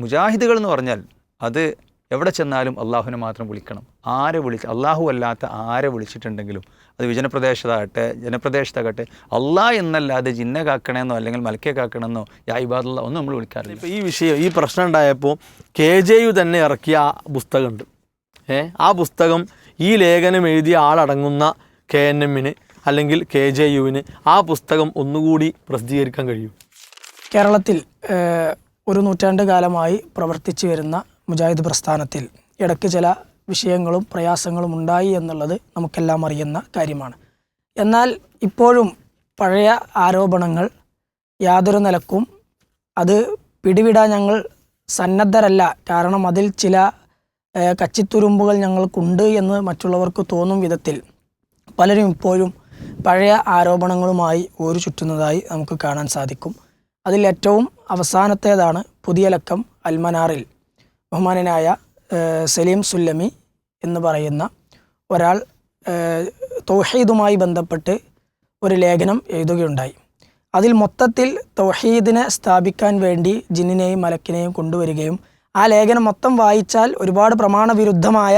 മുജാഹിദുകൾ എന്ന് പറഞ്ഞാൽ അത് എവിടെ ചെന്നാലും അള്ളാഹുവിനെ മാത്രം വിളിക്കണം. ആരെ വിളിച്ച് അള്ളാഹു അല്ലാത്ത ആരെ വിളിച്ചിട്ടുണ്ടെങ്കിലും അത് വിജനപ്രദേശത്താകട്ടെ ജനപ്രദേശത്താകട്ടെ അള്ളാഹ് എന്നല്ലാതെ ജിന്ന കാക്കണമെന്നോ അല്ലെങ്കിൽ മലക്കെ കാക്കണമെന്നോ യാ ഇബാദുള്ള ഒന്നും നമ്മൾ വിളിക്കാറില്ല. ഇപ്പോൾ ഈ വിഷയം ഈ പ്രശ്നം ഉണ്ടായപ്പോൾ കെ ജെ യു തന്നെ ഇറക്കിയ ആ പുസ്തകമുണ്ട്. ഏ ആ പുസ്തകം ഈ ലേഖനം എഴുതിയ ആളടങ്ങുന്ന കെ എൻ എമ്മിന് അല്ലെങ്കിൽ കെ ജെ യുവിന് ആ പുസ്തകം ഒന്നുകൂടി പ്രസിദ്ധീകരിക്കാൻ കഴിയും. കേരളത്തിൽ ഒരു നൂറ്റാണ്ട് കാലമായി പ്രവർത്തിച്ചു വരുന്ന മുജാഹിദ് പ്രസ്ഥാനത്തിൽ ഇടയ്ക്ക് ചില വിഷയങ്ങളും പ്രയാസങ്ങളും ഉണ്ടായി എന്നുള്ളത് നമുക്കെല്ലാം അറിയുന്ന കാര്യമാണ്. എന്നാൽ ഇപ്പോഴും പഴയ ആരോപണങ്ങൾ യാതൊരു നിലക്കും അത് പിടിവിടാൻ ഞങ്ങൾ സന്നദ്ധരല്ല. കാരണം അതിൽ ചില കച്ചിത്തുരുമ്പുകൾ ഞങ്ങൾക്കുണ്ട് എന്ന് മറ്റുള്ളവർക്ക് തോന്നും വിധത്തിൽ പലരും ഇപ്പോഴും പഴയ ആരോപണങ്ങളുമായി ഊരു ചുറ്റുന്നതായി നമുക്ക് കാണാൻ സാധിക്കും. അതിൽ ഏറ്റവും അവസാനത്തേതാണ് പുതിയ ലക്കം അൽമനാറിൽ. ബഹുമാനനായ സലീം സുല്ലമി എന്ന് പറയുന്ന ഒരാൾ തൗഹീദുമായി ബന്ധപ്പെട്ട് ഒരു ലേഖനം എഴുതുകയുണ്ടായി. അതിൽ മൊത്തത്തിൽ തൗഹീദിനെ സ്ഥാപിക്കാൻ വേണ്ടി ജിന്നിനെയും മലക്കിനെയും കൊണ്ടുവരികയും ആ ലേഖനം മൊത്തം വായിച്ചാൽ ഒരുപാട് പ്രമാണവിരുദ്ധമായ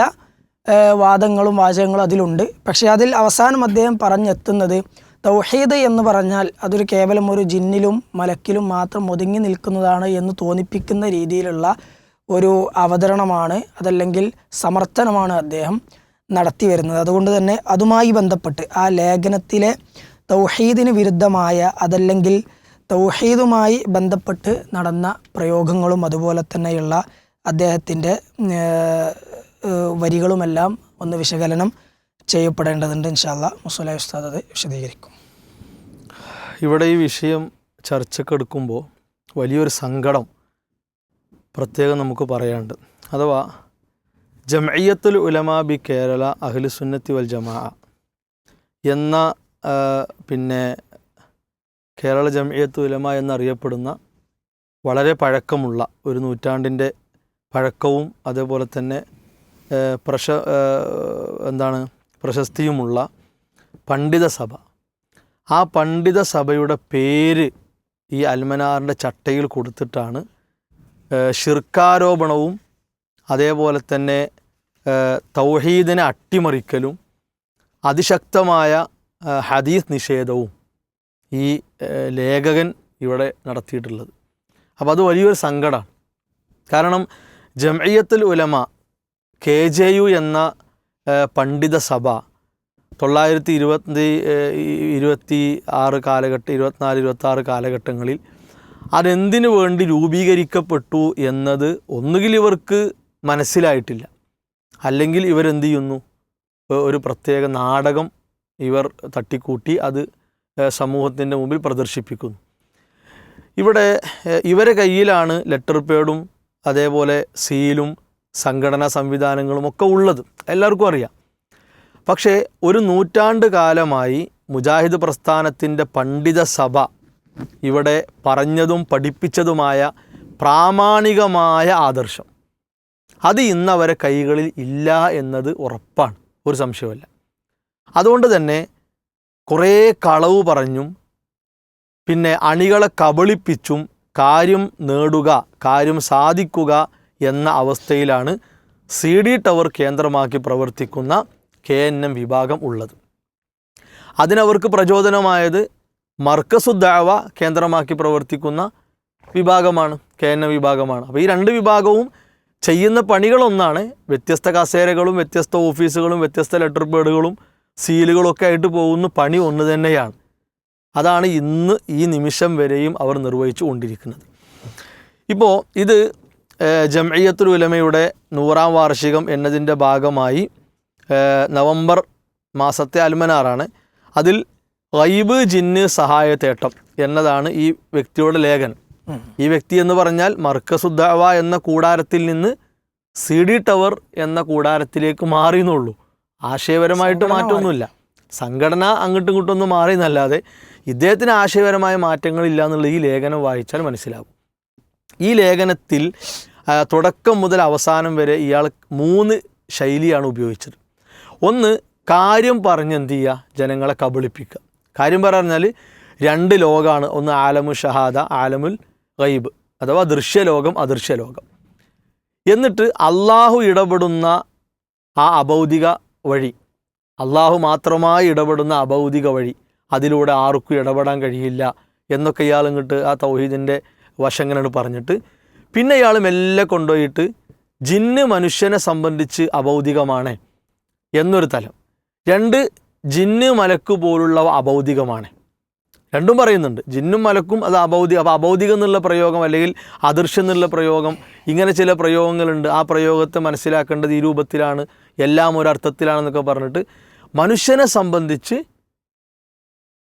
വാദങ്ങളും വാചകങ്ങളും അതിലുണ്ട്. പക്ഷേ അതിൽ അവസാനം അദ്ദേഹം പറഞ്ഞെത്തുന്നത് തൗഹീദ് എന്ന് പറഞ്ഞാൽ അതൊരു കേവലം ഒരു ജിന്നിലും മലക്കിലും മാത്രം ഒതുങ്ങി നിൽക്കുന്നതാണ് എന്ന് തോന്നിപ്പിക്കുന്ന രീതിയിലുള്ള ഒരു അവതരണമാണ് അതല്ലെങ്കിൽ സമർത്ഥനമാണ് അദ്ദേഹം നടത്തി വരുന്നത്. അതുകൊണ്ട് തന്നെ അതുമായി ബന്ധപ്പെട്ട് ആ ലേഖനത്തിലെ തൗഹീദിന് വിരുദ്ധമായ അതല്ലെങ്കിൽ തൗഹീദുമായി ബന്ധപ്പെട്ട് നടന്ന പ്രയോഗങ്ങളും അതുപോലെ തന്നെയുള്ള അദ്ദേഹത്തിന്റെ വരികളുമെല്ലാം ഒന്ന് വിശകലനം ചെയ്യപ്പെടേണ്ടതുണ്ട് ഇൻഷാല്ല മുസ്ലാ ഉസ്താദ് അത് വിശദീകരിക്കും. ഇവിടെ ഈ വിഷയം ചർച്ചക്കെടുക്കുമ്പോൾ വലിയൊരു സങ്കടം പ്രത്യേകം നമുക്ക് പറയാനുണ്ട്. അഥവാ ജമയ്യത്തുൽ ഉലമാ ബി കേരള അഹ്ലു സുന്നത്തി വൽ ജമാ എന്ന പിന്നെ കേരള ജമയ്യത്ത് ഉലമ എന്നറിയപ്പെടുന്ന വളരെ പഴക്കമുള്ള ഒരു നൂറ്റാണ്ടിന്റെ പഴക്കവും അതേപോലെ തന്നെ പ്രശ എന്താണ് പ്രശസ്തിയുമുള്ള പണ്ഡിതസഭ ആ പണ്ഡിതസഭയുടെ പേര് ഈ അൽമനാറിന്റെ ചട്ടയിൽ കൊടുത്തിട്ടാണ് ഷിർക്കാരോപണവും അതേപോലെ തന്നെ തൗഹീദിനെ അട്ടിമറിക്കലും അതിശക്തമായ ഹദീസ് നിഷേധവും ഈ ലേഖകൻ ഇവിടെ നടത്തിയിട്ടുള്ളത്. അപ്പോൾ അത് വലിയൊരു സങ്കടമാണ് കാരണം Jamiyyathul Ulama K J U എന്ന പണ്ഡിത സഭ. തൊള്ളായിരത്തി ഇരുപത്തി ഇരുപത്തി ആറ് കാലഘട്ടം ഇരുപത്തിനാല് ഇരുപത്തി കാലഘട്ടങ്ങളിൽ അതെന്തിനു വേണ്ടി രൂപീകരിക്കപ്പെട്ടു എന്നത് ഒന്നുകിൽ ഇവർക്ക് മനസ്സിലായിട്ടില്ല. അല്ലെങ്കിൽ ഇവരെന്ത് ചെയ്യുന്നു? ഒരു പ്രത്യേക നാടകം ഇവർ തട്ടിക്കൂട്ടി അത് സമൂഹത്തിന്റെ മുമ്പിൽ പ്രദർശിപ്പിക്കുന്നു. ഇവിടെ ഇവരെ കയ്യിലാണ് ലെറ്റർ പേഡും അതേപോലെ സീലും സംഘടനാ സംവിധാനങ്ങളും ഒക്കെ ഉള്ളത്. എല്ലാവർക്കും അറിയാം. പക്ഷേ ഒരു നൂറ്റാണ്ട് കാലമായി മുജാഹിദ് പ്രസ്ഥാനത്തിന്റെ പണ്ഡിത സഭ ഇവിടെ പറഞ്ഞതും പഠിപ്പിച്ചതുമായ പ്രാമാണികമായ ആദർശം. അത് ഇന്നവരെ കൈകളിൽ ഇല്ല എന്നത് ഉറപ്പാണ്. ഒരു സംശയമല്ല. അതുകൊണ്ട് തന്നെ കുറേ കളവ് പറഞ്ഞും പിന്നെ അണികളെ കബളിപ്പിച്ചും കാര്യം നേടുക കാര്യം സാധിക്കുക എന്ന അവസ്ഥയിലാണ് സി ഡി ടവർ കേന്ദ്രമാക്കി പ്രവർത്തിക്കുന്ന കെ എൻ എം വിഭാഗം ഉള്ളത്. അതിനവർക്ക് പ്രചോദനമായത് മർക്കസുദ്ദാവ കേന്ദ്രമാക്കി പ്രവർത്തിക്കുന്ന വിഭാഗമാണ് കെ എൻ എം വിഭാഗമാണ്. അപ്പോൾ ഈ രണ്ട് വിഭാഗവും ചെയ്യുന്ന പണികളൊന്നാണ് വ്യത്യസ്ത കസേരകളും വ്യത്യസ്ത ഓഫീസുകളും വ്യത്യസ്ത ലെറ്റർ പേഡുകളും സീലുകളൊക്കെ ആയിട്ട് പോകുന്ന പണി ഒന്ന് തന്നെയാണ്. അതാണ് ഇന്ന് ഈ നിമിഷം വരെയും അവർ നിർവഹിച്ചു കൊണ്ടിരിക്കുന്നത്. ഇപ്പോൾ ഇത് ഏഹ്, ജംഇയ്യത്തുൽ ഉലമയുടെ നൂറാം വാർഷികം എന്നതിന്റെ ഭാഗമായി നവംബർ മാസത്തെ അൽമനാറാണ്. അതിൽ ഗൈബ് ജിന്ന് സഹായത്തേട്ടം എന്നതാണ് ഈ വ്യക്തിയുടെ ലേഖനം. ഈ വ്യക്തി എന്ന് പറഞ്ഞാൽ മർക്കസുദ്ധവ എന്ന കൂടാരത്തിൽ നിന്ന് സി ഡി ടവർ എന്ന കൂടാരത്തിലേക്ക് മാറി എന്നുള്ളൂ. ആശയപരമായിട്ട് മാറ്റമൊന്നുമില്ല. സംഘടന അങ്ങോട്ടും ഇങ്ങോട്ടും ഒന്നും മാറി എന്നല്ലാതെ ഇദ്ദേഹത്തിന് ആശയപരമായ മാറ്റങ്ങളില്ല എന്നുള്ള ഈ ലേഖനം വായിച്ചാൽ മനസ്സിലാകും. ഈ ലേഖനത്തിൽ തുടക്കം മുതൽ അവസാനം വരെ ഇയാൾ മൂന്ന് ശൈലിയാണ് ഉപയോഗിച്ചത്. ഒന്ന് കാര്യം പറഞ്ഞ് എന്ത് ചെയ്യുക? ജനങ്ങളെ കബളിപ്പിക്കുക. കാര്യം പറഞ്ഞാൽ രണ്ട് ലോകമാണ് ഒന്ന് ആലമു ഷഹാദ ആലമുൽ ഗൈബ് അഥവാ ദൃശ്യലോകം അദൃശ്യലോകം. എന്നിട്ട് അള്ളാഹു ഇടപെടുന്ന ആ അഭൗതിക വഴി അള്ളാഹു മാത്രമായി ഇടപെടുന്ന അഭൗതിക വഴി അതിലൂടെ ആർക്കും ഇടപെടാൻ കഴിയില്ല എന്നൊക്കെ ഇയാൾ ഇങ്ങോട്ട് ആ തൗഹീദിന്റെ വശങ്ങളാണ് പറഞ്ഞിട്ട് പിന്നെ ഇയാൾ മെല്ലെ കൊണ്ടുപോയിട്ട് ജിന്ന് മനുഷ്യനെ സംബന്ധിച്ച് അഭൗതികമാണ് എന്നൊരു തലം. രണ്ട് ജിന്ന് മലക്ക് പോലുള്ളവ അഭൗതികമാണ്. രണ്ടും പറയുന്നുണ്ട്. ജിന്നും മലക്കും അത് അഭൗതിക അപ്പോൾ അഭൗതികം എന്നുള്ള പ്രയോഗം അല്ലെങ്കിൽ അദൃശ്യം എന്നുള്ള പ്രയോഗം ഇങ്ങനെ ചില പ്രയോഗങ്ങളുണ്ട്. ആ പ്രയോഗത്തെ മനസ്സിലാക്കേണ്ടത് ഈ രൂപത്തിലാണ് എല്ലാം ഒരർത്ഥത്തിലാണെന്നൊക്കെ പറഞ്ഞിട്ട് മനുഷ്യനെ സംബന്ധിച്ച്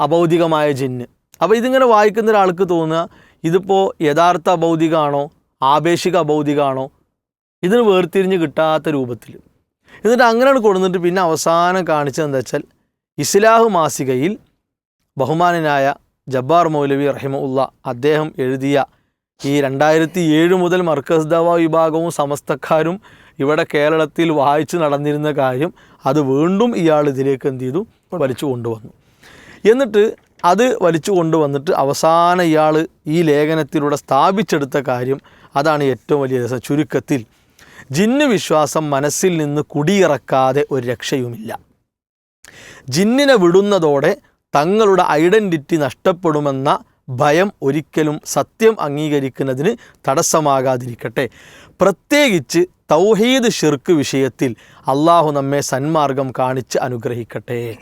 അഭൗതികമായ ജിന്ന്. അപ്പോൾ ഇതിങ്ങനെ വായിക്കുന്ന ഒരാൾക്ക് തോന്നുക ഇതിപ്പോൾ യഥാർത്ഥ അഭൗതികമാണോ ആപേക്ഷിക അഭൗതികമാണോ ഇതിന് വേർതിരിഞ്ഞ് കിട്ടാത്ത രൂപത്തിൽ. എന്നിട്ട് അങ്ങനെയാണ് കൊടുത്തിട്ട് പിന്നെ അവസാനം കാണിച്ചത് എന്താ വെച്ചാൽ ഇസ്ലാഹു മാസികയിൽ ബഹുമാനനായ ജബ്ബാർ മൗലവി റഹിമുല്ല അദ്ദേഹം എഴുതിയ ഈ രണ്ടായിരത്തി ഏഴ് മുതൽ മർക്കസ് ദവ വിഭാഗവും സമസ്തക്കാരും ഇവിടെ കേരളത്തിൽ വായിച്ചു നടന്നിരുന്ന കാര്യം അത് വീണ്ടും ഇയാൾ ഇതിലേക്ക് എന്ത് ചെയ്തു? വലിച്ചു കൊണ്ടുവന്നു. എന്നിട്ട് അത് വലിച്ചു കൊണ്ടുവന്നിട്ട് അവസാനം ഇയാൾ ഈ ലേഖനത്തിലൂടെ സ്ഥാപിച്ചെടുത്ത കാര്യം അതാണ് ഏറ്റവും വലിയ രസം. ചുരുക്കത്തിൽ ജിന്ന് വിശ്വാസം മനസ്സിൽ നിന്ന് കുടിയിറക്കാതെ ഒരു രക്ഷയുമില്ല. ജിന്നിനെ വിടുന്നതോടെ തങ്ങളുടെ ഐഡന്റിറ്റി നഷ്ടപ്പെടുമെന്ന ഭയം ഒരിക്കലും സത്യം അംഗീകരിക്കുന്നതിന് തടസ്സമാകാതിരിക്കട്ടെ. പ്രത്യേകിച്ച് തൗഹീദ് ഷിർക്ക് വിഷയത്തിൽ അള്ളാഹു നമ്മെ സന്മാർഗം കാണിച്ച് അനുഗ്രഹിക്കട്ടെ.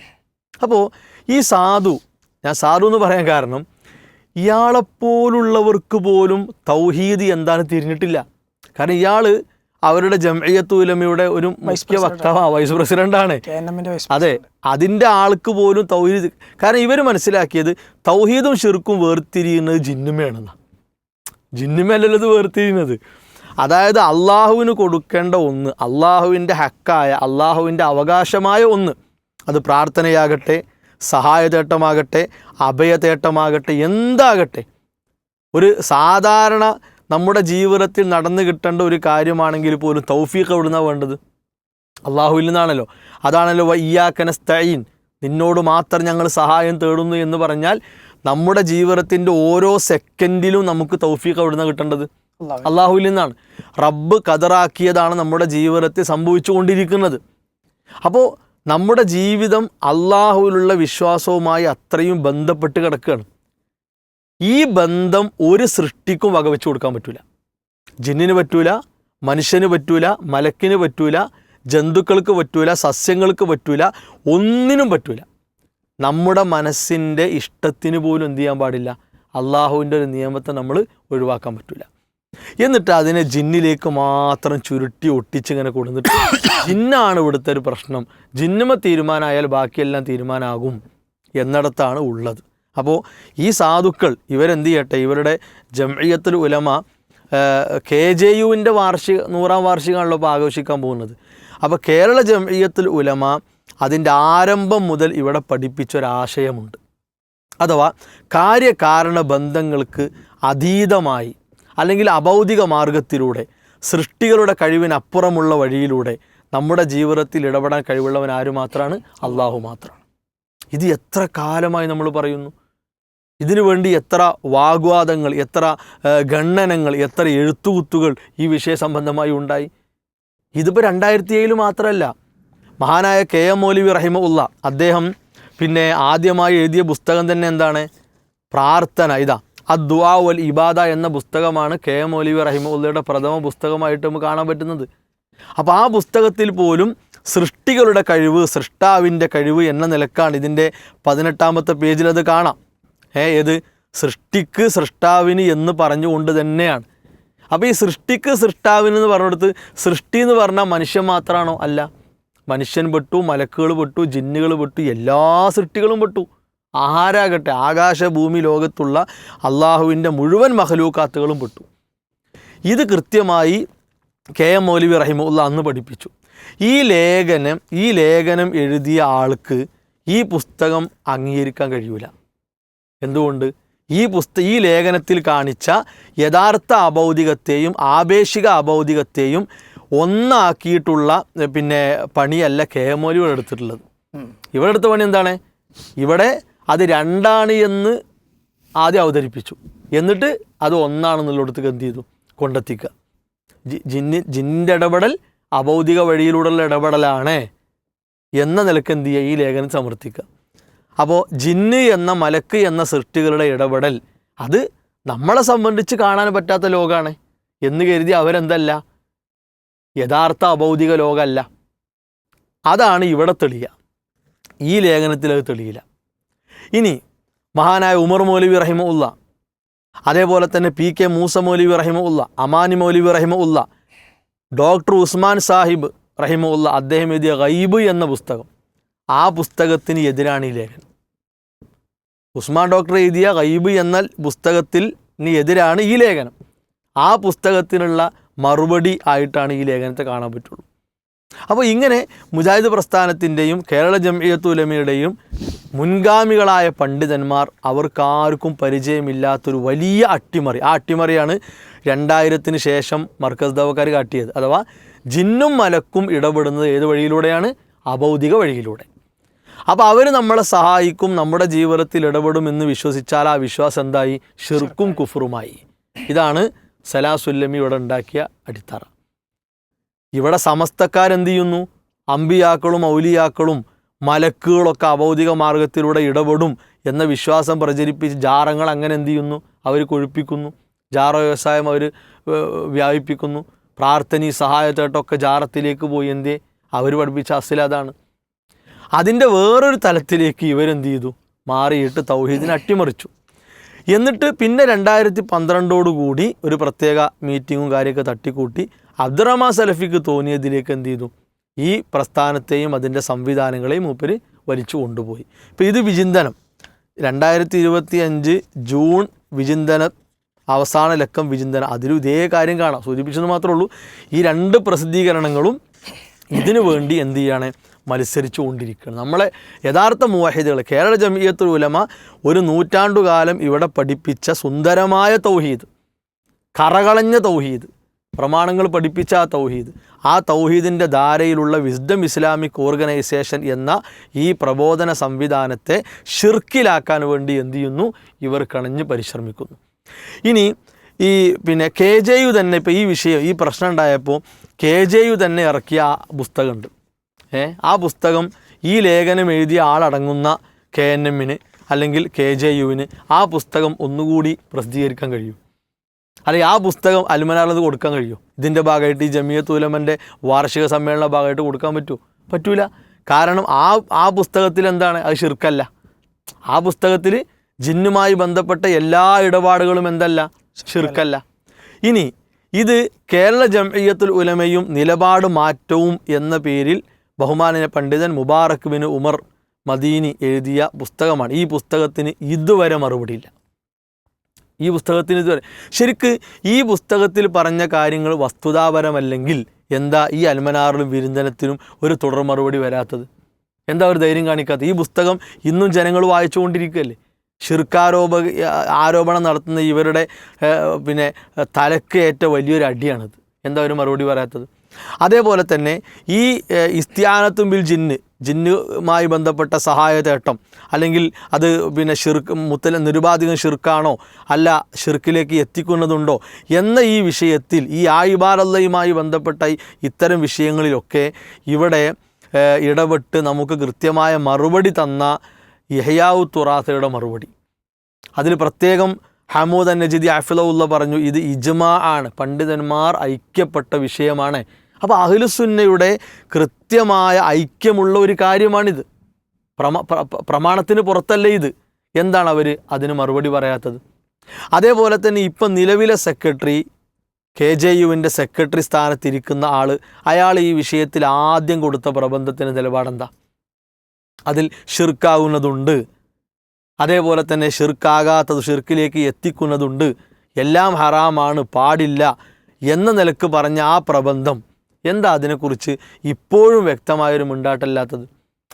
അപ്പോൾ ഈ സാധു ഞാൻ സാധു എന്ന് പറയാൻ കാരണം ഇയാളെപ്പോലുള്ളവർക്ക് പോലും തൗഹീദ് എന്താണ് തിരിഞ്ഞിട്ടില്ല. കാരണം ഇയാൾ അവരുടെ ജംഇയത്ത് ഉലമയുടെ ഒരു മുഖ്യ വക്താവ് വൈസ് വൈസ് അതെ അതിന്റെ ആൾക്ക് പോലും തൗഹീദ് കാരണം ഇവർ മനസ്സിലാക്കിയത് തൗഹീദും ഷിർക്കും വേർതിരിയുന്നത് ജിന്നുമയാണെന്നാണ് ജിന്നുമല്ലല്ലോ ഇത് വേർതിരിയുന്നത്? അതായത് അള്ളാഹുവിന് കൊടുക്കേണ്ട ഒന്ന് അള്ളാഹുവിന്റെ ഹക്കായ അള്ളാഹുവിന്റെ അവകാശമായ ഒന്ന് അത് പ്രാർത്ഥനയാകട്ടെ സഹായതേട്ടമാകട്ടെ അഭയതേട്ടമാകട്ടെ എന്താകട്ടെ. ഒരു സാധാരണ നമ്മുടെ ജീവിതത്തിൽ നടന്നു കിട്ടേണ്ട ഒരു കാര്യമാണെങ്കിൽ പോലും തൗഫീഖ് എവിടുന്നാണ് വേണ്ടത്? അള്ളാഹുവിൽ നിന്നാണല്ലോ. അതാണല്ലോ വയ്യാക്കനസ്തീൻ നിന്നോട് മാത്രം ഞങ്ങൾ സഹായം തേടുന്നു എന്ന് പറഞ്ഞാൽ നമ്മുടെ ജീവിതത്തിന്റെ ഓരോ സെക്കൻഡിലും നമുക്ക് തൗഫീഖ് എവിടുന്ന കിട്ടേണ്ടത്? അള്ളാഹു അള്ളാഹുവിൽ നിന്നാണ്. റബ്ബ് കതറാക്കിയതാണ് നമ്മുടെ ജീവിതത്തിൽ സംഭവിച്ചുകൊണ്ടിരിക്കുന്നത്. അപ്പോൾ നമ്മുടെ ജീവിതം അള്ളാഹുവിലുള്ള വിശ്വാസവുമായി അത്രയും ബന്ധപ്പെട്ട് കിടക്കുകയാണ്. ഈ ബന്ധം ഒരു സൃഷ്ടിക്കും വകവെച്ച് കൊടുക്കാൻ പറ്റൂല. ജിന്നിന് പറ്റൂല മനുഷ്യന് പറ്റൂല മലക്കിന് പറ്റൂല ജന്തുക്കൾക്ക് പറ്റൂല സസ്യങ്ങൾക്ക് പറ്റൂല ഒന്നിനും പറ്റൂല. നമ്മുടെ മനസ്സിന്റെ ഇഷ്ടത്തിന് പോലും എന്ത് ചെയ്യാൻ പാടില്ല. അള്ളാഹുവിന്റെ ഒരു നിയമത്തെ നമ്മൾ ഒഴിവാക്കാൻ പറ്റൂല. എന്നിട്ട് അതിനെ ജിന്നിലേക്ക് മാത്രം ചുരുട്ടി ഒട്ടിച്ച് ഇങ്ങനെ കൊടുത്തിട്ട് ജിന്നാണ് ഇവിടുത്തെ ഒരു പ്രശ്നം. ജിന്നുമ തീരുമാനമായാൽ ബാക്കിയെല്ലാം തീരുമാനമാകും എന്നിടത്താണ് ഉള്ളത്. അപ്പോൾ ഈ സാധുക്കൾ ഇവരെന്ത് ചെയ്യട്ടെ? ഇവരുടെ ജംഇയ്യത്തുൽ ഉലമ കെ ജെ യുവിന്റെ വാർഷിക നൂറാം വാർഷികമാണല്ലോ ഇപ്പോൾ ആഘോഷിക്കാൻ പോകുന്നത്. അപ്പോൾ കേരള ജംഇയ്യത്തുൽ ഉലമ അതിന്റെ ആരംഭം മുതൽ ഇവിടെ പഠിപ്പിച്ചൊരാശയമുണ്ട് അഥവാ കാര്യകാരണ ബന്ധങ്ങൾക്ക് അതീതമായി അല്ലെങ്കിൽ അഭൗതിക മാർഗത്തിലൂടെ സൃഷ്ടികളുടെ കഴിവിനപ്പുറമുള്ള വഴിയിലൂടെ നമ്മുടെ ജീവിതത്തിൽ ഇടപെടാൻ കഴിവുള്ളവൻ ആര് മാത്രമാണ് അള്ളാഹു മാത്രമാണ് ഇത് എത്ര കാലമായി നമ്മൾ പറയുന്നു? ഇതിനു വേണ്ടി എത്ര വാഗ്വാദങ്ങൾ എത്ര ഗണ്ണനങ്ങൾ എത്ര എഴുത്തുകുത്തുകൾ ഈ വിഷയ സംബന്ധമായി ഉണ്ടായി? ഇതിപ്പോൾ രണ്ടായിരത്തി ഏഴിൽ മാത്രമല്ല മഹാനായ കെ എം മൗലവി റഹിമ ഉള്ള അദ്ദേഹം പിന്നെ ആദ്യമായി എഴുതിയ പുസ്തകം തന്നെ എന്താണ്? പ്രാർത്ഥന. ഇതാ അദ്വാ ഉൽ ഇബാദ എന്ന പുസ്തകമാണ് കെ എം ഒലിവി റഹിമുള്ളയുടെ പ്രഥമ പുസ്തകമായിട്ട് നമുക്ക് കാണാൻ പറ്റുന്നത്. അപ്പോൾ ആ പുസ്തകത്തിൽ പോലും സൃഷ്ടികളുടെ കഴിവ് സൃഷ്ടാവിന്റെ കഴിവ് എന്ന നിലക്കാണ് ഇതിന്റെ പതിനെട്ടാമത്തെ പേജിൽ അത് കാണാം. ഏ ഏത്? സൃഷ്ടിക്ക് സൃഷ്ടാവിന് എന്ന് പറഞ്ഞുകൊണ്ട് തന്നെയാണ്. അപ്പോൾ ഈ സൃഷ്ടിക്ക് സൃഷ്ടാവിന് എന്ന് പറഞ്ഞെടുത്ത് സൃഷ്ടി എന്ന് പറഞ്ഞാൽ മനുഷ്യൻ മാത്രമാണോ? അല്ല. മനുഷ്യൻ പെട്ടു മലക്കുകൾ പെട്ടു ജിന്നുകൾ പെട്ടു എല്ലാ സൃഷ്ടികളും പെട്ടു. ആരാകട്ടെ ആകാശഭൂമി ലോകത്തുള്ള അള്ളാഹുവിന്റെ മുഴുവൻ മഹലൂക്കാത്തുകളും പെട്ടു. ഇത് കൃത്യമായി കെ എം മൗലവി റഹിമുല്ല അന്ന് പഠിപ്പിച്ചു. ഈ ലേഖനം ഈ ലേഖനം എഴുതിയ ആൾക്ക് ഈ പുസ്തകം അംഗീകരിക്കാൻ കഴിയൂല. എന്തുകൊണ്ട്? ഈ പുസ്ത ഈ ലേഖനത്തിൽ കാണിച്ച യഥാർത്ഥ അഭൗതികത്തെയും ആപേക്ഷിക അഭൗതികത്തെയും ഒന്നാക്കിയിട്ടുള്ള പിന്നെ പണിയല്ല കെ എം മൗലി ഇവിടെ എടുത്തിട്ടുള്ളത് ഇവിടെ എടുത്ത പണി എന്താണ്? ഇവിടെ അത് രണ്ടാണ് എന്ന് ആദ്യം അവതരിപ്പിച്ചു. എന്നിട്ട് അത് ഒന്നാണെന്നുള്ളിടത്തേക്ക് എന്ത് ചെയ്തു? കൊണ്ടെത്തിക്കുക. ജിന്നി ജിന്നിന്റെ ഇടപെടൽ അഭൗതിക വഴിയിലൂടെയുള്ള ഇടപെടലാണ് എന്ന നിലയ്ക്ക് എന്ത് ചെയ്യുക? ഈ ലേഖനം സമർത്ഥിക്കുക. അപ്പോൾ ജിന്ന് എന്ന മലക്ക് എന്ന സൃഷ്ടികളുടെ ഇടപെടൽ അത് നമ്മളെ സംബന്ധിച്ച് കാണാൻ പറ്റാത്ത ലോകമാണ് എന്ന് കരുതി അവരെന്തല്ല? യഥാർത്ഥ അഭൗതിക ലോകമല്ല അതാണ് ഇവിടെ തെളിയുക. ഈ ലേഖനത്തിൽ അത് തെളിയില്ല. ഇനി മഹാനായ ഉമർ മൗലവി റഹിമ ഉള്ള അതേപോലെ തന്നെ പി കെ മൂസ മൗലവി റഹിമ ഉള്ള അമാനി മൗലവി റഹിമ ഉള്ള ഡോക്ടർ ഉസ്മാൻ സാഹിബ് റഹിമ ഉള്ള അദ്ദേഹം എഴുതിയ ഗൈബ് എന്ന പുസ്തകം ആ പുസ്തകത്തിന് എതിരാണ് ഈ ലേഖനം. ഉസ്മാൻ ഡോക്ടർ എഴുതിയ ഗൈബ് എന്ന പുസ്തകത്തിൽ എതിരാണ് ഈ ലേഖനം. ആ പുസ്തകത്തിനുള്ള മറുപടി ആയിട്ടാണ് ഈ ലേഖനത്തെ കാണാൻ പറ്റുള്ളൂ. അപ്പോൾ ഇങ്ങനെ മുജാഹിദ് പ്രസ്ഥാനത്തിന്റെയും കേരള ജംഇയത്തുലമയുടെയും മുൻഗാമികളായ പണ്ഡിതന്മാർ അവർക്കാർക്കും പരിചയമില്ലാത്തൊരു വലിയ അട്ടിമറി. ആ അട്ടിമറിയാണ് രണ്ടായിരത്തിന് ശേഷം മർക്കസ് ദവക്കാർ കാട്ടിയത്. അഥവാ ജിന്നും മലക്കും ഇടപെടുന്നത് ഏത് വഴിയിലൂടെയാണ്? അബൗദിക വഴിയിലൂടെ. അപ്പോൾ അവർ നമ്മളെ സഹായിക്കും നമ്മുടെ ജീവിതത്തിൽ ഇടപെടുമെന്ന് വിശ്വസിച്ചാൽ ആ വിശ്വാസം എന്തായി? ഷിർക്കും കുഫറുമായി. ഇതാണ് സലാസുല്ലമി ഇവിടെ ഉണ്ടാക്കിയ അടിത്തറ. ഇവിടെ സമസ്തക്കാർ സമസ്തക്കാരെന്ത് ചെയ്യുന്നു അമ്പിയാക്കളും ഔലിയാക്കളും മലക്കുകളൊക്കെ അഭൗതിക മാർഗത്തിലൂടെ ഇടപെടും എന്ന വിശ്വാസം പ്രചരിപ്പിച്ച് ജാറങ്ങൾ അങ്ങനെ എന്ത് ചെയ്യുന്നു അവർ കൊഴുപ്പിക്കുന്നു. ജാറ വ്യവസായം അവർ വ്യാപിപ്പിക്കുന്നു. പ്രാർത്ഥനീ സഹായത്തോട്ടൊക്കെ ജാറത്തിലേക്ക് പോയി എന്തേ അവർ പഠിപ്പിച്ച അസിൽ അതാണ്. അതിന്റെ വേറൊരു തലത്തിലേക്ക് ഇവരെന്ത് ചെയ്തു? മാറിയിട്ട് തൗഹീദിനെ അട്ടിമറിച്ചു. എന്നിട്ട് പിന്നെ രണ്ടായിരത്തി പന്ത്രണ്ടോടുകൂടി ഒരു പ്രത്യേക മീറ്റിങ്ങും കാര്യമൊക്കെ തട്ടിക്കൂട്ടി. അബ്ദുറഹ്മാൻ സലഫിക്ക് തോന്നിയതിലേക്ക് എന്ത് ചെയ്തു? ഈ പ്രസ്ഥാനത്തെയും അതിന്റെ സംവിധാനങ്ങളെയും മൂപ്പര് വലിച്ചു കൊണ്ടുപോയി. ഇപ്പോൾ ഇത് വിചിന്തനം. രണ്ടായിരത്തി ഇരുപത്തി അഞ്ച് ജൂൺ വിചിന്തന അവസാന ലക്കം വിചിന്തനം. അതിലും ഇതേ കാര്യം കാണാം. സൂചിപ്പിച്ചെന്ന് മാത്രമേ ഉള്ളൂ. ഈ രണ്ട് പ്രസിദ്ധീകരണങ്ങളും ഇതിനു വേണ്ടി എന്ത് ചെയ്യാണ്? മത്സരിച്ചു കൊണ്ടിരിക്കുകയാണ്. നമ്മളെ യഥാർത്ഥ മുവാഹിദുകൾ കേരള ജമിയത്തുൽ ഉലമ ഒരു നൂറ്റാണ്ടുകാലം ഇവിടെ പഠിപ്പിച്ച സുന്ദരമായ തൗഹീദ് കറകളഞ്ഞ തൗഹീദ് പ്രമാണങ്ങൾ പഠിപ്പിച്ച ആ തൗഹീദ്. ആ തൗഹീദിന്റെ ധാരയിലുള്ള വിസ്ഡം ഇസ്ലാമിക് ഓർഗനൈസേഷൻ എന്ന ഈ പ്രബോധന സംവിധാനത്തെ ഷിർക്കിലാക്കാൻ വേണ്ടി എന്തു ചെയ്യുന്നു? ഇവർ കണഞ്ഞ് പരിശ്രമിക്കുന്നു. ഇനി ഈ പിന്നെ കെ ജെ യു തന്നെ ഇപ്പോൾ ഈ വിഷയം ഈ പ്രശ്നം ഉണ്ടായപ്പോൾ കെ ജെ യു തന്നെ ഇറക്കിയ പുസ്തകമുണ്ട്. ഏ ആ പുസ്തകം ഈ ലേഖനം എഴുതിയ ആളടങ്ങുന്ന കെ എൻ എമ്മിന് അല്ലെങ്കിൽ കെ ജെ യുവിന് ആ പുസ്തകം ഒന്നുകൂടി പ്രസിദ്ധീകരിക്കാൻ കഴിയും. അല്ലെങ്കിൽ ആ പുസ്തകം അൽമനാറത് കൊടുക്കാൻ കഴിയൂ? ഇതിന്റെ ഭാഗമായിട്ട് ഈ ജമിയത്ത് ഉലമന്റെ വാർഷിക സമ്മേളന ഭാഗമായിട്ട് കൊടുക്കാൻ പറ്റുമോ? പറ്റൂല. കാരണം ആ ആ പുസ്തകത്തിൽ എന്താണ്? അത് ഷിർക്കല്ല ആ പുസ്തകത്തിൽ ജിന്നുമായി ബന്ധപ്പെട്ട എല്ലാ ഇടപാടുകളും എന്തല്ല? ഷിർക്കല്ല ഇനി ഇത് കേരള ജംഇയ്യത്തുൽ ഉലമയും നിലപാട് മാറ്റവും എന്ന പേരിൽ ബഹുമാന പണ്ഡിതൻ മുബാറക് ബിൻ ഉമർ മദീനി എഴുതിയ പുസ്തകമാണ്. ഈ പുസ്തകത്തിന് ഇതുവരെ മറുപടിയില്ല ഈ പുസ്തകത്തിന് ഇതുവരെ. ശരിക്ക് ഈ പുസ്തകത്തിൽ പറഞ്ഞ കാര്യങ്ങൾ വസ്തുതാപരമല്ലെങ്കിൽ എന്താ ഈ അൽമനാറിലും വിരുദ്ധനത്തിനും ഒരു തുടർ മറുപടി വരാത്തത്? എന്താ ഒരു ധൈര്യം കാണിക്കാത്തത്? ഈ പുസ്തകം ഇന്നും ജനങ്ങൾ വായിച്ചുകൊണ്ടിരിക്കുകയല്ലേ? ഷിർക്കാരോപ ആരോപണം നടത്തുന്ന ഇവരുടെ പിന്നെ തലക്കേറ്റ വലിയൊരു അടിയാണത്. എന്താ ഒരു മറുപടി പറയാത്തത് അതേപോലെ തന്നെ ഈ ഇസ്ത്യാനത്തുമ്പിൽ ജിന്ന് ജിന്നുമായി ബന്ധപ്പെട്ട സഹായ തേട്ടം അല്ലെങ്കിൽ അത് പിന്നെ ഷിർക്ക് മുത്തല നിരുപാധികം ഷിർക്കാണോ അല്ല ഷിർക്കിലേക്ക് എത്തിക്കുന്നതുണ്ടോ എന്ന ഈ വിഷയത്തിൽ ഈ ആയിബാറല്ലയുമായി ബന്ധപ്പെട്ട ഇത്തരം വിഷയങ്ങളിലൊക്കെ ഇവിടെ ഇടപെട്ട് നമുക്ക് കൃത്യമായ മറുപടി തന്ന യഹയാവു തുറാസയുടെ മറുപടി. അതിൽ പ്രത്യേകം ഹമൂദ് നജിദി അഫിലവുള്ള പറഞ്ഞു ഇത് ഇജ്മാ ആണ് പണ്ഡിതന്മാർ ഐക്യപ്പെട്ട വിഷയമാണ്. അപ്പോൾ അഖിലുസുന്നയുടെ കൃത്യമായ ഐക്യമുള്ള ഒരു കാര്യമാണിത്. പ്രമ പ്ര- പ്ര- പ്രമാണത്തിന് പുറത്തല്ലേ ഇത്. എന്താണ് അവർ അതിന് മറുപടി പറയാത്തത്? അതേപോലെ തന്നെ ഇപ്പം നിലവിലെ സെക്രട്ടറി കെ ജെ യുവിന്റെ സെക്രട്ടറി സ്ഥാനത്തിരിക്കുന്ന ആൾ അയാൾ ഈ വിഷയത്തിൽ ആദ്യം കൊടുത്ത പ്രബന്ധത്തിന് നിലപാടെന്താ? അതിൽ ഷിർക്കാവുന്നതുണ്ട്. അതേപോലെ തന്നെ ഷിർക്കാകാത്തത് ഷിർക്കിലേക്ക് എത്തിക്കുന്നതുണ്ട്. എല്ലാം ഹറാമാണ് പാടില്ല എന്ന നിലയ്ക്ക് പറഞ്ഞ ആ പ്രബന്ധം എന്താ അതിനെക്കുറിച്ച് ഇപ്പോഴും വ്യക്തമായൊരു മുണ്ടാട്ടല്ലാത്തത്?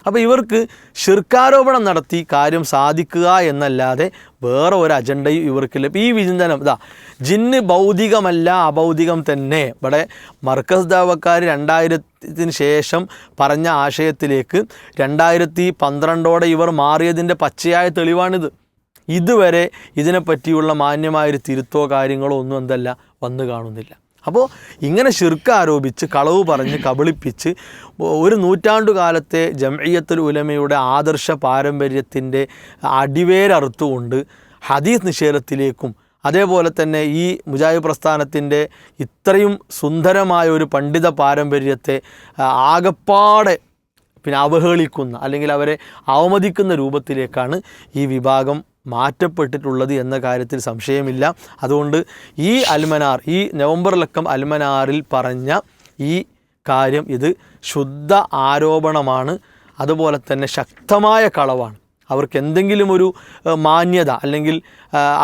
അപ്പോൾ ഇവർക്ക് ഷിർക്കാരോപണം നടത്തി കാര്യം സാധിക്കുക എന്നല്ലാതെ വേറെ ഒരു അജണ്ടയും ഇവർക്കില്ല. ഈ വിചിന്തനം ഇതാ ജിന്ന് ഭൗതികമല്ല അഭൗതികം തന്നെ. ഇവിടെ മർക്കസ് ദാവക്കാർ രണ്ടായിരത്തിന് ശേഷം പറഞ്ഞ ആശയത്തിലേക്ക് രണ്ടായിരത്തി പന്ത്രണ്ടോടെ ഇവർ മാറിയതിന്റെ പച്ചയായ തെളിവാണിത്. ഇതുവരെ ഇതിനെപ്പറ്റിയുള്ള മാന്യമായൊരു തിരുത്തോ കാര്യങ്ങളോ ഒന്നും എന്തല്ല വന്നു കാണുന്നില്ല. അപ്പോൾ ഇങ്ങനെ ശിർക്ക് ആരോപിച്ച് കളവ് പറഞ്ഞ് കബളിപ്പിച്ച് ഒരു നൂറ്റാണ്ടു കാലത്തെ ജംഇയ്യത്തുൽ ഉലമയുടെ ആദർശ പാരമ്പര്യത്തിന്റെ അടിവേരറുത്തുകൊണ്ട് ഹദീസ് നിഷേധത്തിലേക്കും അതേപോലെ തന്നെ ഈ മുജാഹിദ് പ്രസ്ഥാനത്തിന്റെ ഇത്രയും സുന്ദരമായ ഒരു പണ്ഡിത പാരമ്പര്യത്തെ ആകപ്പാടെ പിന്നെ അവഹേളിക്കുന്ന അല്ലെങ്കിൽ അവരെ അവമതിക്കുന്ന രൂപത്തിലേക്കാണ് ഈ വിഭാഗം മാറ്റപ്പെട്ടിട്ടുള്ളത് എന്ന കാര്യത്തിൽ സംശയമില്ല. അതുകൊണ്ട് ഈ അൽമനാർ ഈ നവംബർ ലക്കം അൽമനാറിൽ പറഞ്ഞ ഈ കാര്യം ഇത് ശുദ്ധ ആരോപണമാണ്. അതുപോലെ തന്നെ ശക്തമായ കളവാണ്. അവർക്ക് എന്തെങ്കിലും ഒരു മാന്യത അല്ലെങ്കിൽ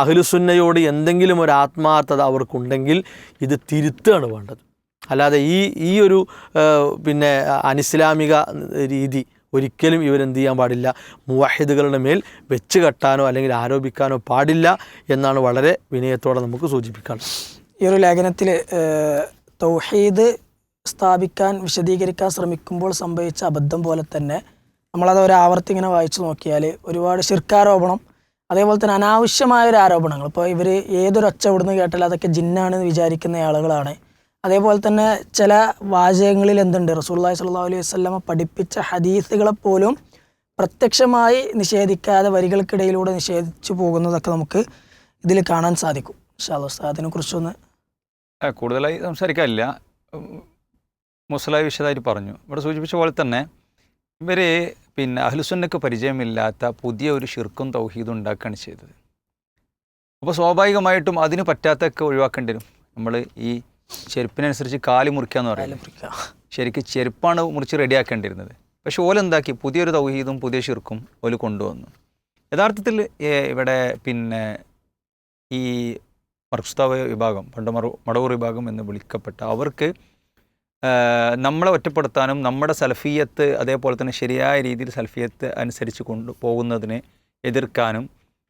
അഹ്ലുസുന്നയോട് എന്തെങ്കിലും ഒരു ആത്മാർത്ഥത അവർക്കുണ്ടെങ്കിൽ ഇത് തിരുത്തുകയാണ് വേണ്ടത്. അല്ലാതെ ഈ ഈ ഒരു പിന്നെ അനിസ്ലാമിക രീതി ഒരിക്കലും ഇവരെന്ത് ചെയ്യാൻ പാടില്ല. മുവാഹിദുകളുടെ മേൽ വെച്ച് കെട്ടാനോ അല്ലെങ്കിൽ ആരോപിക്കാനോ പാടില്ല എന്നാണ് വളരെ വിനയത്തോടെ നമുക്ക് സൂചിപ്പിക്കാൻ. ഈ ഒരു ലേഖനത്തിൽ തൗഹീദ് സ്ഥാപിക്കാൻ വിശദീകരിക്കാൻ ശ്രമിക്കുമ്പോൾ സംഭവിച്ച അബദ്ധം പോലെ തന്നെ നമ്മളത് ഒരു ആവർത്തി ഇങ്ങനെ വായിച്ചു നോക്കിയാൽ ഒരുപാട് ശിർക്കാരോപണം അതേപോലെ തന്നെ അനാവശ്യമായ ഒരു ആരോപണങ്ങൾ. ഇപ്പോൾ ഇവർ ഏതൊരൊച്ച ഇവിടുന്ന് കേട്ടാൽ അതൊക്കെ ജിന്നാണെന്ന് വിചാരിക്കുന്ന ആളുകളാണ്. അതേപോലെ തന്നെ ചില വാചകങ്ങളിൽ എന്തുണ്ട്? റസൂള്ളി സ്വല്ലല്ലാഹു അലൈഹി വസല്ലമ പഠിപ്പിച്ച ഹദീസുകളെ പോലും പ്രത്യക്ഷമായി നിഷേധിക്കാതെ വരികൾക്കിടയിലൂടെ നിഷേധിച്ചു പോകുന്നതൊക്കെ നമുക്ക് ഇതിൽ കാണാൻ സാധിക്കും. ഉസ്താദിനെ കുറിച്ചൊന്ന് കൂടുതലായി സംസാരിക്കാനില്ല. മുസ്ലായി വിശദമായിട്ട് പറഞ്ഞു. ഇവിടെ സൂചിപ്പിച്ച പോലെ തന്നെ ഇവർ പിന്നെ അഹ്ലുസുന്നക്ക് പരിചയമില്ലാത്ത പുതിയ ഒരു ഷിർക്കും തൗഹീദും ഉണ്ടാക്കുകയാണ് ചെയ്തത്. അപ്പോൾ സ്വാഭാവികമായിട്ടും അതിന് പറ്റാത്തൊക്കെ ഒഴിവാക്കേണ്ടി വരും. നമ്മൾ ഈ ചെരുപ്പിനനുസരിച്ച് കാൽ മുറിക്കുക എന്ന് പറയുന്നത്. ശരിക്ക് ശരിക്കും ചെരുപ്പാണ് മുറിച്ച് റെഡിയാക്കേണ്ടിയിരുന്നത്. പക്ഷെ ഓലെന്താക്കി പുതിയൊരു തൗഹീദും പുതിയ ഷിർക്കും ഓൽ കൊണ്ടുവന്നു. യഥാർത്ഥത്തിൽ ഇവിടെ പിന്നെ ഈ മർക്സ്താവ വിഭാഗം പണ്ട് മറു മടവൂർ വിഭാഗം എന്ന് വിളിക്കപ്പെട്ട അവർക്ക് നമ്മളെ ഒറ്റപ്പെടുത്താനും നമ്മുടെ സൽഫിയത്ത് അതേപോലെ തന്നെ ശരിയായ രീതിയിൽ സൽഫിയത്ത് അനുസരിച്ച് കൊണ്ടുപോകുന്നതിനെ എതിർക്കാനും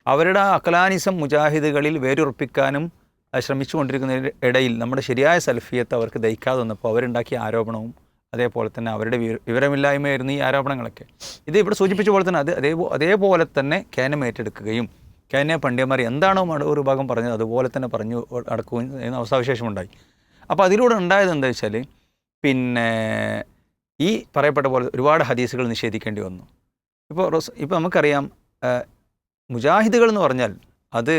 അവരുടെ ആ അക്കലാനിസം മുജാഹിദുകളിൽ വേരുറപ്പിക്കാനും ആ, ശ്രമിച്ചുകൊണ്ടിരിക്കുന്ന ഇടയിൽ നമ്മുടെ ശരിയായ സൽഫിയത്ത് അവർക്ക് ദഹിക്കാതെ വന്നപ്പോൾ അവരുണ്ടാക്കിയ ആരോപണവും അതേപോലെ തന്നെ അവരുടെ വിവര- വിവരമില്ലായ്മയായിരുന്നു ഈ ആരോപണങ്ങളൊക്കെ. ഇത് ഇവിടെ സൂചിപ്പിച്ച പോലെ തന്നെ അത് അതേ അതേപോലെ തന്നെ കാനം ഏറ്റെടുക്കുകയും കാനെ പണ്ഡിതന്മാർ എന്താണോ ഒരു ഭാഗം പറഞ്ഞത് അതുപോലെ തന്നെ പറഞ്ഞു നടക്കുകയും എന്ന അവസ്ഥാവിശേഷമുണ്ടായി അപ്പോൾ അതിലൂടെ ഉണ്ടായത് എന്താ വെച്ചാൽ പിന്നെ ഈ പറയപ്പെട്ട പോലെ ഒരുപാട് ഹദീസുകൾ നിഷേധിക്കേണ്ടി വന്നു. ഇപ്പോൾ ഇപ്പോൾ നമുക്കറിയാം മുജാഹിദുകൾ എന്ന് പറഞ്ഞാൽ അത്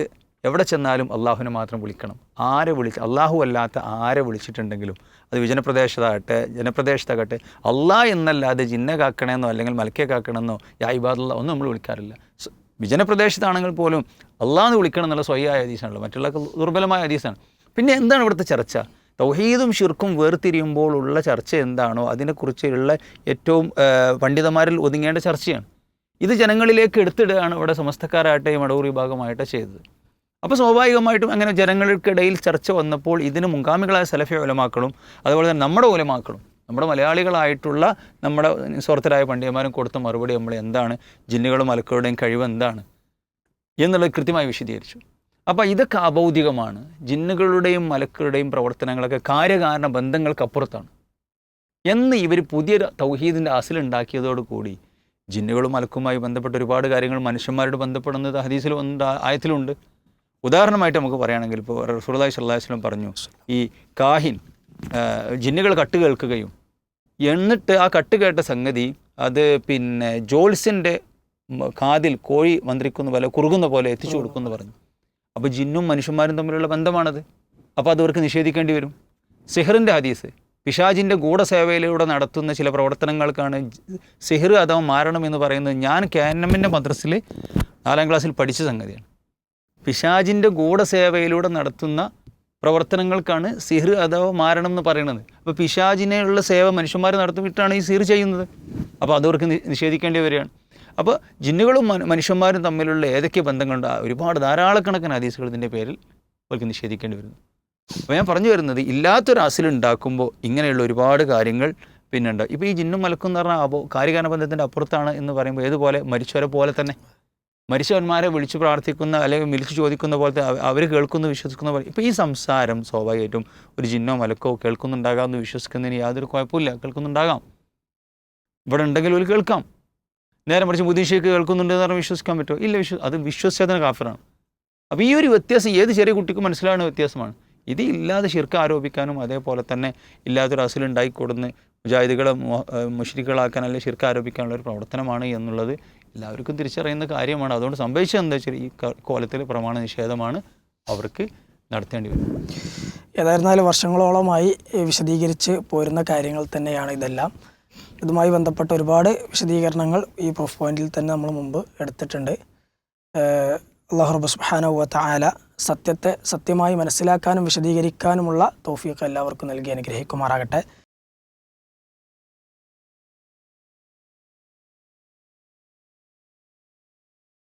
എവിടെ ചെന്നാലും അള്ളാഹുവിനെ മാത്രം വിളിക്കണം. ആരെ വിളിച്ച് അള്ളാഹു അല്ലാത്ത ആരെ വിളിച്ചിട്ടുണ്ടെങ്കിലും അത് വിജനപ്രദേശത്താകട്ടെ ജനപ്രദേശത്താകട്ടെ അള്ളാഹ് എന്നല്ലാതെ ജിന്നെ കാക്കണമെന്നോ അല്ലെങ്കിൽ മലക്കെ കാക്കണമെന്നോ യായിബാദുള്ള ഒന്നും നമ്മൾ വിളിക്കാറില്ല. വിജനപ്രദേശത്താണെങ്കിൽ പോലും അള്ളാഹ് എന്ന് വിളിക്കണം എന്നുള്ള സ്വയായ ഹദീസാണല്ലോ. മറ്റുള്ള ദുർബലമായ ഹദീസാണ്. പിന്നെ എന്താണ് ഇവിടുത്തെ ചർച്ച? തൗഹീദും ഷിർക്കും വേർതിരിയുമ്പോൾ ഉള്ള ചർച്ച എന്താണോ അതിനെക്കുറിച്ചുള്ള ഏറ്റവും പണ്ഡിതന്മാരിൽ ഒതുങ്ങേണ്ട ചർച്ചയാണ്. ഇത് ജനങ്ങളിലേക്ക് എടുത്തിടുകയാണ് ഇവിടെ സമസ്തക്കാരായിട്ട് ഈ മടവൂർ വിഭാഗമായിട്ട് ചെയ്തത്. അപ്പോൾ സ്വാഭാവികമായിട്ടും അങ്ങനെ ജനങ്ങൾക്കിടയിൽ ചർച്ച വന്നപ്പോൾ ഇതിന് മുൻഗാമികളായ സലഫി ഉലമാക്കളും അതുപോലെ തന്നെ നമ്മുടെ ഉലമാക്കളും നമ്മുടെ മലയാളികളായിട്ടുള്ള നമ്മുടെ സ്വർത്തരായ പണ്ഡിതന്മാരും കൊടുത്ത മറുപടി നമ്മൾ എന്താണ് ജിന്നുകളും മലക്കുകളുടെയും കഴിവ് എന്താണ് എന്നുള്ളത് കൃത്യമായി വിശദീകരിച്ചു. അപ്പോൾ ഇതൊക്കെ അഭൗതികമാണ് ജിന്നുകളുടെയും മലക്കുകളുടെയും പ്രവർത്തനങ്ങളൊക്കെ കാര്യകാരണ ബന്ധങ്ങൾക്കപ്പുറത്താണ്. എന്ന് ഇവർ പുതിയ തൗഹീദിന്റെ അസിലുണ്ടാക്കിയതോടുകൂടി ജിന്നുകളും മലക്കുമായി ബന്ധപ്പെട്ട ഒരുപാട് കാര്യങ്ങൾ മനുഷ്യന്മാരോട് ബന്ധപ്പെടുന്നത് ഉണ്ട് ആയത്തിലുണ്ട് ഉദാഹരണമായിട്ട് നമുക്ക് പറയുകയാണെങ്കിൽ ഇപ്പോൾ അലൈഹി വസല്ലം പറഞ്ഞു ഈ കാഹിൻ ജിന്നുകൾ കട്ട് കേൾക്കുകയും എന്നിട്ട് ആ കട്ട് കേട്ട സംഗതി അത് പിന്നെ ജോൾസിന്റെ മ- കാതിൽ കോഴി മന്ത്രിക്കുന്ന പോലെ കുറുകുന്ന പോലെ എത്തിച്ചു കൊടുക്കുമെന്ന് പറഞ്ഞു. അപ്പോൾ ജിന്നും മനുഷ്യന്മാരും തമ്മിലുള്ള ബന്ധമാണത്. അപ്പോൾ അത് അവർക്ക് നിഷേധിക്കേണ്ടി വരും. സിഹറിന്റെ ഹദീസ് പിശാജിന്റെ ഗൂഢസേവയിലൂടെ നടത്തുന്ന ചില പ്രവർത്തനങ്ങൾക്കാണ് സിഹർ അഥവാ മാരണം എന്ന് പറയുന്നത് ഞാൻ കാനമ്മിന്റെ മദ്രസിൽ നാലാം ക്ലാസ്സിൽ പഠിച്ച സംഗതിയാണ്. പിശാജിന്റെ ഗൂഢസേവയിലൂടെ നടത്തുന്ന പ്രവർത്തനങ്ങൾക്കാണ് സിഹർ അഥവാ മാരണം എന്ന് പറയുന്നത്. അപ്പോൾ പിശാജിനെയുള്ള സേവ മനുഷ്യന്മാർ നടത്തിയിട്ടാണ് ഈ സിഹർ ചെയ്യുന്നത്. അപ്പോൾ അതവർക്ക് നിഷേധിക്കേണ്ടി വരികയാണ്. അപ്പോൾ ജിന്നുകളും മനുഷ്യന്മാരും തമ്മിലുള്ള ഏതൊക്കെ ബന്ധങ്ങളുണ്ട്? ഒരുപാട് ധാരാളക്കണക്കിന് ഹദീസുകൾ ഇതിന്റെ പേരിൽ അവർക്ക് നിഷേധിക്കേണ്ടി വരുന്നു. അപ്പോൾ ഞാൻ പറഞ്ഞു വരുന്നത് ഇല്ലാത്തൊരു അസിലുണ്ടാക്കുമ്പോൾ ഇങ്ങനെയുള്ള ഒരുപാട് കാര്യങ്ങൾ പിന്നെ ഉണ്ട് ഇപ്പോൾ ഈ ജിന്നും മലക്കും എന്ന് പറഞ്ഞാൽ അപ്പോൾ കാര്യകാരണ ബന്ധത്തിന്റെ അപ്പുറത്താണ് എന്ന് പറയുമ്പോൾ ഏതുപോലെ? മരിച്ചവരെ പോലെ തന്നെ. മരിച്ചവന്മാരെ വിളിച്ചു പ്രാർത്ഥിക്കുന്ന അല്ലെങ്കിൽ വിളിച്ചു ചോദിക്കുന്ന പോലത്തെ അവർ കേൾക്കുന്നു വിശ്വസിക്കുന്ന പോലെ. ഇപ്പോൾ ഈ സംസാരം സ്വാഭാവികമായിട്ടും ഒരു ജിന്നോ മലക്കോ കേൾക്കുന്നുണ്ടാകാം എന്ന് വിശ്വസിക്കുന്നതിന് യാതൊരു കുഴപ്പമില്ല കേൾക്കുന്നുണ്ടാകാം. ഇവിടെ ഉണ്ടെങ്കിൽ ഒരു കേൾക്കാം. നേരെ മറിച്ച് മുദീഷയ്ക്ക് കേൾക്കുന്നുണ്ട് എന്ന് പറഞ്ഞാൽ വിശ്വസിക്കാൻ പറ്റുമോ? ഇല്ല വിശ്വ അത് വിശ്വസിച്ചതിന് കാഫറാണ്. അപ്പോൾ ഈ ഒരു വ്യത്യാസം ഏത് ചെറിയ കുട്ടിക്ക് മനസ്സിലാവുന്ന വ്യത്യാസമാണ്. ഇത് ഇല്ലാതെ ശിർക്ക് ആരോപിക്കാനും അതേപോലെ തന്നെ ഇല്ലാത്തൊരു അസുലുണ്ടായിക്കൊടുന്ന് മുജാഹിദുകളെ മുഷ്രികളാക്കാൻ അല്ലെങ്കിൽ ശിർക്ക് ആരോപിക്കാനുള്ള ഒരു പ്രവർത്തനമാണ് എന്നുള്ളത് എല്ലാവർക്കും തിരിച്ചറിയുന്ന കാര്യമാണ്. അതുകൊണ്ട് സംഭവിച്ചത് എന്താ വെച്ചാൽ ഈ കോലത്തിൽ പ്രമാണ നിഷേധമാണ് അവർക്ക് നടത്തേണ്ടി വരും ഏതായിരുന്നാലും വർഷങ്ങളോളമായി വിശദീകരിച്ച് പോരുന്ന കാര്യങ്ങൾ തന്നെയാണ് ഇതെല്ലാം. ഇതുമായി ബന്ധപ്പെട്ട ഒരുപാട് വിശദീകരണങ്ങൾ ഈ പ്രൂഫ് പോയിന്റിൽ തന്നെ നമ്മൾ മുമ്പ് എടുത്തിട്ടുണ്ട്. ഏഹ് ആല സത്യത്തെ സത്യമായി മനസ്സിലാക്കാനും വിശദീകരിക്കാനുമുള്ള തോഫിയൊക്കെ എല്ലാവർക്കും നൽകി അനുഗ്രഹിക്കുമാറാകട്ടെ.